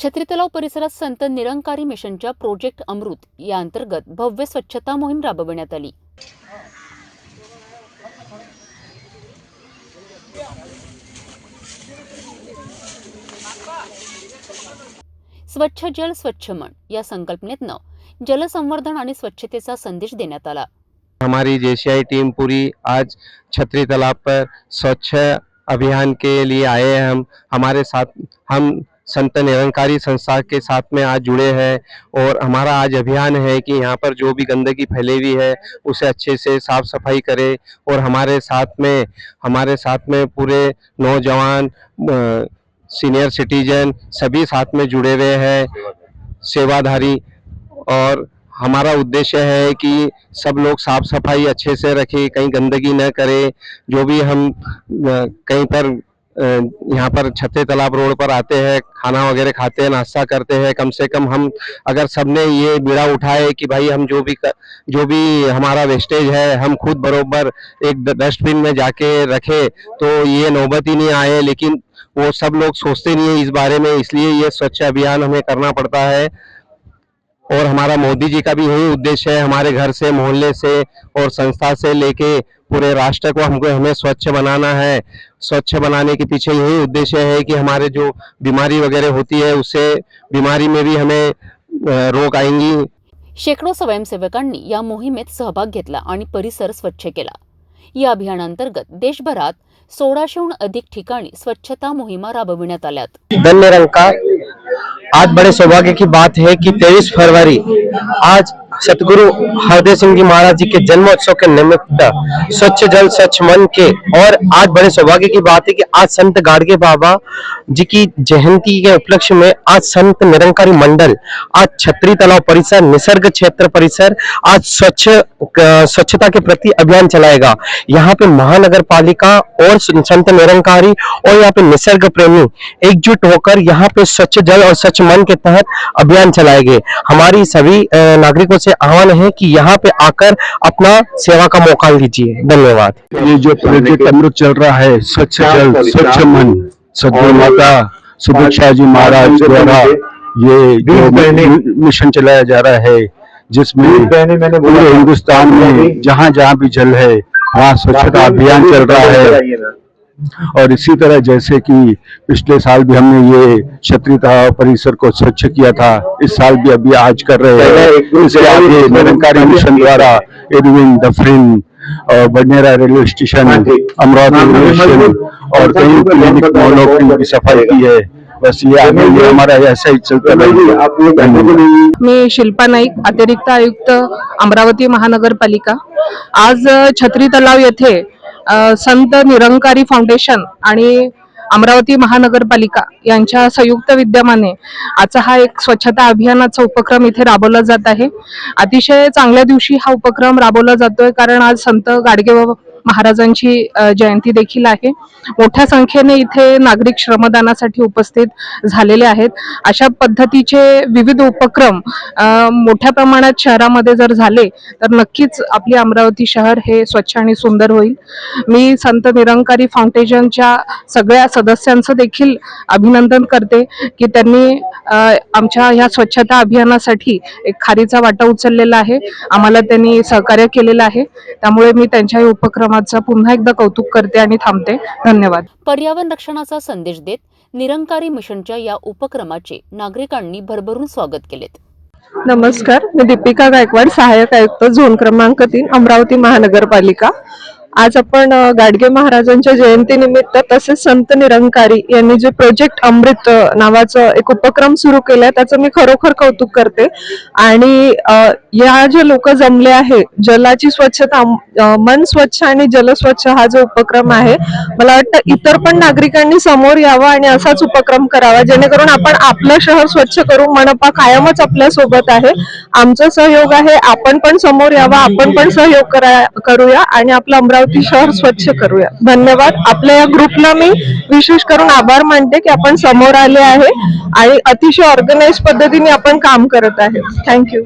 छत्री तलाव परिसरात संत निरंकारी मिशनच्या प्रोजेक्ट अमृत या अंतर्गत भव्य स्वच्छता मोहीम राबविण्यात आली. स्वच्छ जल स्वच्छ मन या संकल्पनेतनं जलसंवर्धन आणि स्वच्छतेचा संदेश देण्यात आला. हमारी जेसीआई टीम पूरी आज छत्री तालाब पर स्वच्छ अभियान के लिए आए हैं। हम हमारे साथ हम संत निरंकारी संस्था के साथ में आज जुड़े हैं और हमारा आज अभियान है कि यहाँ पर जो भी गंदगी फैली हुई है, उसे अच्छे से साफ़ सफ़ाई करे और हमारे साथ में, हमारे साथ में पूरे नौजवान सीनियर सिटीजन सभी साथ में जुड़े हुए हैं, सेवाधारी और हमारा उद्देश्य है कि सब लोग साफ़ सफ़ाई अच्छे से रखें, कहीं गंदगी न करें, जो भी हम कहीं पर यहाँ पर छत्ते तालाब रोड पर आते हैं खाना वगैरह खाते हैं नाश्ता करते हैं। कम से कम हम अगर सबने ये बीड़ा उठाए कि भाई हम जो भी कर, जो भी हमारा वेस्टेज है हम खुद बरोबर एक डस्टबिन में जाके रखें तो ये नौबत ही नहीं आए। लेकिन वो सब लोग सोचते नहीं है इस बारे में इसलिए ये स्वच्छ अभियान हमें करना पड़ता है। और हमारा मोदी जी का भी यही उद्देश्य है हमारे घर से मोहल्ले से और संस्था से लेके पूरे राष्ट्र को हमको हमें स्वच्छ बनाना है। स्वच्छ बनाने के पीछे यही उद्देश्य है कि हमारे जो बीमारी वगैरह होती है उससे बीमारी में भी हमें रोग आएँगी। शेकडो स्वयंसेवकांनी या मोहिमेत सहभाग घेतला आणि परिसर स्वच्छ केला. या अभियानांतर्गत देशभरात सोळाशेहून अधिक ठिकाणी स्वच्छता मोहिमा राबविण्यात आल्यात. धन्य आज बड़े सौभाग्य की बात है कि 23 फरवरी आज सतगुरु हरदेव सिंह जी महाराज जी के जन्मोत्सव के निमित्त स्वच्छ जल, स्वच्छ मन के और आज बड़े सौभाग्य की बात है कि आज संत गाड़गे बाबा जी की जयंती के उपलक्ष्य में आज संत निरंकारी मंडल, आज छत्री तालाब परिसर, निसर्ग क्षेत्र परिसर, आज स्वच्छ स्वच्छता के प्रति अभियान चलाएगा। यहाँ पे महानगर पालिका और संत निरंकारी और यहाँ पे निसर्ग प्रेमी एकजुट होकर यहाँ पे स्वच्छ जल और स्वच्छ मन के तहत अभियान चलाएँगे। हमारी सभी नागरिकों से आह्वान है कि यहाँ पे आकर अपना सेवा का मौका लीजिए। धन्यवाद। ये जो प्रोजेक्ट अमृत चल रहा है स्वच्छ जल स्वच्छ मन सदगुरु माता सुभिक्षा जी महाराज द्वारा ये जो मिशन चलाया जा रहा है जिसमें पूरे हिंदुस्तान में जहाँ जहाँ भी जल है वहाँ स्वच्छता अभियान चल रहा है। और इसी तरह जैसे कि पिछले साल भी हमने ये छत्री तालाब परिसर को स्वच्छ किया था इस साल भी अभी आज कर रहे हैं। इसके आगे निरंकारी मिशन द्वारा एडविन दफरिन और Badnera railway station Amravati railway station और कई क्लिनिक मॉलों की सफ़ाई की है। बस ये आगे ये हमारा ऐसा ही चलता रहेगा मी शिल्पा नाईक अतिरिक्त आयुक्त अमरावती महानगरपालिका। आज अ, छत्री तलाव येथे संत निरंकारी फाउंडेशन आणि अमरावती महानगरपालिका यांच्या संयुक्त विद्यमाने आजचा हा एक स्वच्छता अभियानाचा उपक्रम इथे राबवला जात आहे. अतिशय चांगल्या दिवशी हा उपक्रम राबवला जातोय कारण आज संत गाडगेबाबा महाराजांची जयंती देखील आहे. मोठ्या संख्येने इथे नागरिक श्रमदानासाठी उपस्थित झालेले आहेत. अशा पद्धतीचे विविध उपक्रम मोठ्या प्रमाणात शहरामध्ये जर झाले तर नक्कीच आपली अमरावती शहर हे स्वच्छ आणि सुंदर होईल. मी संत निरंकारी फाउंडेशनच्या सगळ्या सदस्यांचं देखील अभिनंदन करते की त्यांनी आमच्या ह्या स्वच्छता अभियानासाठी एक खारीचा वाटा उचललेला आहे. आम्हाला त्यांनी सहकार्य केलेलं आहे. त्यामुळे मी त्यांच्या उपक्रम उपक्रमाचं पुन्हा एकदा कौतुक करते आणि थांबते. धन्यवाद. पर्यावरण रक्षणाचा संदेश देत निरंकारी मिशनच्या या उपक्रमाचे नागरिकांनी भरभरून स्वागत केलेत. नमस्कार. मी दीपिका गायकवाड सहाय्यक आयुक्त झोन क्रमांक तीन अमरावती महानगरपालिका. आज आपण गाडगे महाराजांच्या जयंतीनिमित्त तसेच संत निरंकारी यांनी जे प्रोजेक्ट अमृत नावाचं एक उपक्रम सुरू केलाय त्याचं मी खरोखर कौतुक करते. आणि या जे लोक जमले आहे जलाची स्वच्छता मन स्वच्छ आणि जल स्वच्छ हा जो उपक्रम आहे मला वाटतं इतर पण नागरिकांनी समोर यावं आणि असाच उपक्रम करावा जेणेकरून आपण आपलं शहर स्वच्छ करू मनपा कायमच आपल्यासोबत आहे. आमचा सहयोग आहे आपण पण समोर यावा आपण पण सहयोग करा करूया आणि आपलं अमरावती शहर स्वच्छ करूया. धन्यवाद. आपल्या या ग्रुपला मी विशेष करून आभार मानते की आपण समोर आले आहे आणि अतिशय ऑर्गनाईज पद्धतीने आपण काम करत आहे. थँक्यू